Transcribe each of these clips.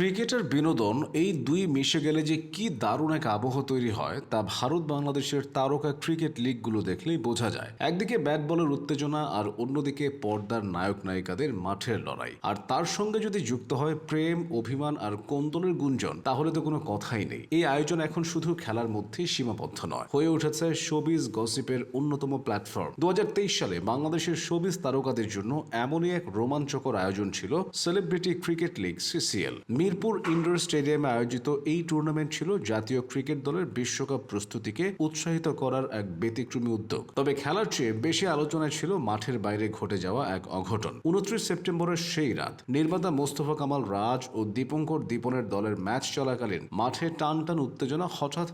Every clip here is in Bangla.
ক্রিকেটের বিনোদন, এই দুই মিশে গেলে যে কি দারুণ এক আবহ তৈরি হয়, তা ভারত বাংলাদেশের তারকা ক্রিকেট লিগগুলো দেখলেই বোঝা যায়। একদিকে ব্যাট বলের উত্তেজনা আর অন্যদিকে পর্দার নায়ক নায়িকাদের মাঠের লড়াই। আর তার সঙ্গে যদি যুক্ত হয় প্রেম, অভিমান আর কোন্দলের গুঞ্জন, তাহলে তো কোনো কথাই নেই। এই আয়োজন এখন শুধু খেলার মধ্যেই সীমাবদ্ধ নয়। হয়ে উঠেছে শোবিজ গসিপের অন্যতম প্ল্যাটফর্ম। দু হাজার তেইশ সালে বাংলাদেশের শোবিজ তারকাদের জন্য এমনই এক রোমাঞ্চকর আয়োজন ছিল celebrity cricket league CCL Mirpur indoor স্টেডিয়ামে আয়োজিত এই টুর্নামেন্ট ছিল জাতীয় ক্রিকেট দলের বিশ্বকাপ প্রস্তুতিকে উৎসাহিত করার এক ব্যতিক্রমী উদ্যোগ। তবে খেলার চেয়ে বেশি আলোচনায় ছিল মাঠের বাইরে ঘটে যাওয়া এক অঘটন। উনত্রিশ সেপ্টেম্বরের সেই রাত, নির্মাতা মোস্তফা কামাল রাজ ও দীপঙ্কর দীপনের দলের ম্যাচ চলাকালীন মাঠে টান টান উত্তেজনা হঠাৎ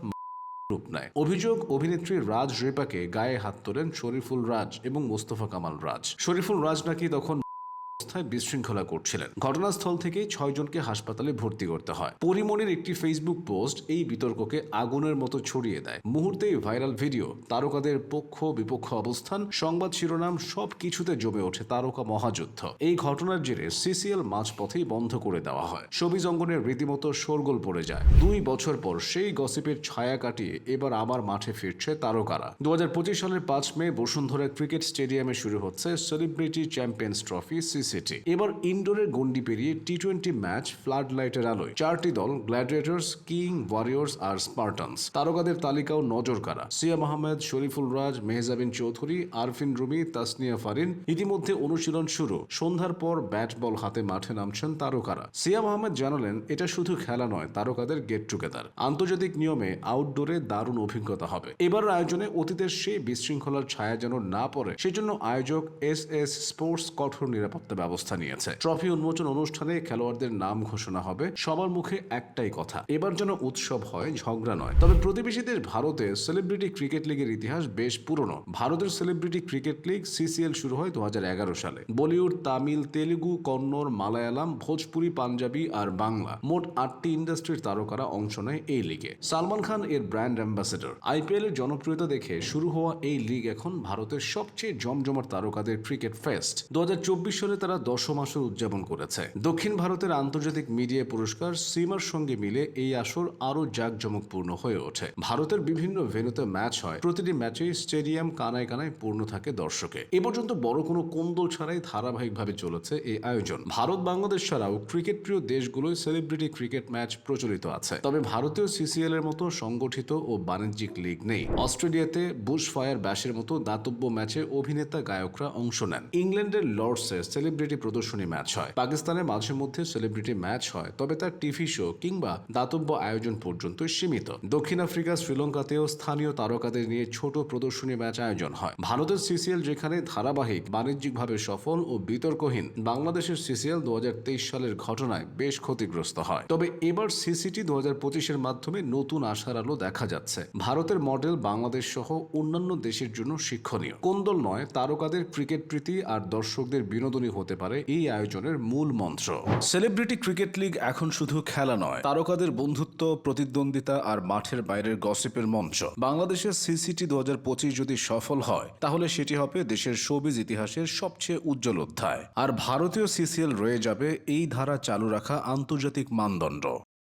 রূপ নেয়। অভিযোগ, অভিনেত্রী রাজ রেপাকে গায়ে হাত তোলেন শরীফুল রাজ এবং মোস্তফা কামাল রাজ। শরীফুল রাজ নাকি তখন অবস্থায় বিশৃঙ্খলা করছিলেন। ঘটনাস্থল থেকে ছয়জনকে হাসপাতালে ভর্তি করতে হয়। পরিমণির একটি ফেসবুক পোস্ট এই বিতর্ককে আগুনের মতো ছড়িয়ে দেয়। মুহূর্তেই ভাইরাল ভিডিও, তারকাদের পক্ষ বিপক্ষ অবস্থান, সংবাদ শিরোনাম সব কিছুতে জমে ওঠে তারকা মহাযুদ্ধ। এই ঘটনার জেরে সিসিএল মাঝপথেই বন্ধ করে দেওয়া হয়। ছবি অঙ্গনের রীতিমতো শোরগোল পড়ে যায়। দুই বছর পর সেই গসিপের ছায়া কাটিয়ে এবার আবার মাঠে ফিরছে তারকারা। দু হাজার পঁচিশ সালের পাঁচ মে বসুন্ধরা ক্রিকেট স্টেডিয়ামে শুরু হচ্ছে সেলিব্রিটি চ্যাম্পিয়ন্স ট্রফি সিসিটি এবার ইনডোরের গন্ডি পেরিয়ে টি টোয়েন্টি ম্যাচ ফ্লাড লাইটের আলোয়। চারটি দল গ্ল্যাডিয়েটর্স কিং ওয়ারিয়র্স আর স্পার্টানস তারকাদের তালিকাও নজর কারা সিয়াম আহমেদ, শরীফুল রাজ, মেহজাবিন চৌধুরী, আরফিন রুমি, তাসনিয়া ফারিন ইতিমধ্যে অনুশীলন শুরু। সন্ধ্যার পর ব্যাট বল হাতে মাঠে নামছেন তারকারা। সিয়াম আহমেদ জানালেন, এটা শুধু খেলা নয়, তারকাদের গেট টুগেদার আন্তর্জাতিক নিয়মে আউটডোরে দারুণ অভিজ্ঞতা হবে। এবার আয়োজনে অতীতের সেই বিশৃঙ্খলার ছায়া যেন না পড়ে, সেজন্য আয়োজক এস এস স্পোর্টস কঠোর নিরাপত্তা ব্যবস্থা নিয়েছে। ট্রফি উন্মোচন অনুষ্ঠানে খেলোয়াড়দের নাম ঘোষণা হবে। সবার মুখে একটাই কথা, এবার যেন উৎসব হয়, ঝগড়া নয়। তবে প্রতিবেশী দেশ ভারতে সেলিব্রিটি ক্রিকেট লিগের ইতিহাস বেশ পুরনো। ভারতের সেলিব্রিটি ক্রিকেট লিগ সিসিএল শুরু হয় দু সালে। বলিউড, তামিল, তেলুগু, কন্নড়, মালায়ালাম, ভোজপুরি, পাঞ্জাবি আর বাংলা মোট আটটি ইন্ডাস্ট্রির তারকারা অংশ নেয় এই লিগে। সালমান খান এর ব্র্যান্ড অ্যাম্বাসেডর। আইপিএল এর জনপ্রিয়তা দেখে শুরু হওয়া এই লিগ এখন ভারতের সবচেয়ে জমজমাট তারকাদের ক্রিকেট ফেস্ট। দু হাজার চব্বিশ সালে তারা দশম আসর উদযাপন করেছে। দক্ষিণ ভারতের আন্তর্জাতিক মিডিয়া পুরস্কার সিমার সঙ্গে মিলে এই আসর আরও জাঁকজমকপূর্ণ হয়ে ওঠে। ভারতের বিভিন্ন ভেন্যুতে ম্যাচ হয়। প্রতিটি ম্যাচেই স্টেডিয়াম কানায় কানায় পূর্ণ থাকে দর্শকে। এ পর্যন্ত বড় কোনো কোন্দল ছাড়াই ধারাবাহিকভাবে চলেছে এই আয়োজন। ভারত বাংলাদেশ ছাড়াও ক্রিকেট প্রিয় দেশগুলোয় সেলিব্রিটি ক্রিকেট ম্যাচ প্রচলিত আছে। তবে ভারতীয় সিসিএল এর মতো সংগঠিত ও বাণিজ্যিক লিগ নেই। অস্ট্রেলিয়াতে বুশ ফায়ার ব্যাশের মতো দাতব্য ম্যাচে অভিনেতা গায়করা অংশ নেন। ইংল্যান্ডের লর্ডসে সেলিব্রিটি প্রদর্শনী ম্যাচ হয়। পাকিস্তানে মাঝে মধ্যে সেলিব্রিটি ম্যাচ হয়, তবে তার টিভি শো কিংবা দাতব্য আয়োজন পর্যন্ত সীমিত। দক্ষিণ আফ্রিকা শ্রীলঙ্কাতেও স্থানীয় তারকাদের নিয়ে ছোট প্রদর্শনী ম্যাচ আয়োজন হয়। ভারতের সিসিএল যেখানে ধারাবাহিক, বাণিজ্যিকভাবে সফল ও বিতর্কহীন বাংলাদেশের সিসিএল দু সালের ঘটনায় বেশ ক্ষতিগ্রস্ত হয়। তবে এবার সিসিটি দু পঁচিশের মাধ্যমে নতুন আশার আলো দেখা যাচ্ছে। ভারতের মডেল বাংলাদেশ সহ অন্যান্য দেশের জন্য শিক্ষণীয়। কোন্দল নয়, তারকাদের ক্রিকেট প্রীতি আর দর্শকদের বিনোদনী হতে পারে, এই আয়োজনের মূল মন্ত্র। সেলিব্রিটি ক্রিকেট লিগ এখন শুধু খেলা নয়, তারকাদের বন্ধুত্ব, প্রতিদ্বন্দ্বিতা আর মাঠের বাইরের গসিপের মঞ্চ। বাংলাদেশের সিসিটি দু হাজার পঁচিশ যদি সফল হয়, তাহলে সেটি হবে দেশের শোবিজ ইতিহাসের সবচেয়ে উজ্জ্বল অধ্যায়। আর ভারতীয় সিসিএল রয়ে যাবে এই ধারা চালু রাখা আন্তর্জাতিক মানদণ্ড।